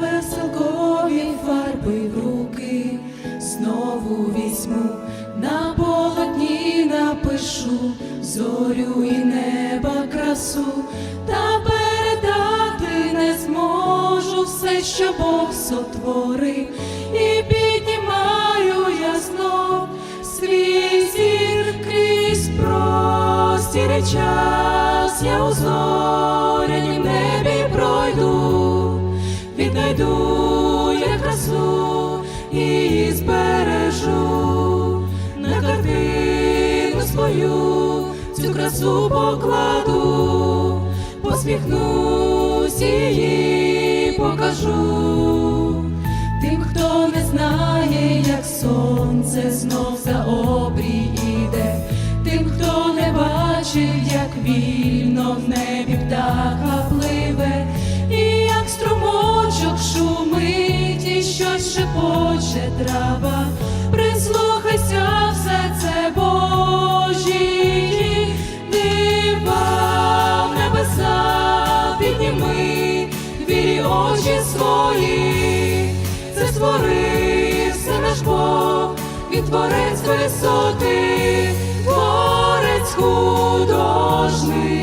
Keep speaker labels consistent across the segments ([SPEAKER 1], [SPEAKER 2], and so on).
[SPEAKER 1] веселкові фарби в руки, знову візьму на полотні напишу зорю і неба красу, та передати не зможу все, що Бог сотворив, і піднімаю я свій зір крізь простір час, я у віднайду я красу і збережу на картину свою цю красу покладу, посміхнусь її покажу. Тим, хто не знає, як сонце знов за обрій іде, тим, хто не бачив, як вільно в небі шепоче трава, прислухайся все це Божі, дива в небеса підніми, вірі очі свої, це створив все наш Бог, він творець висоти, творець художник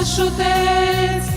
[SPEAKER 1] наш Отець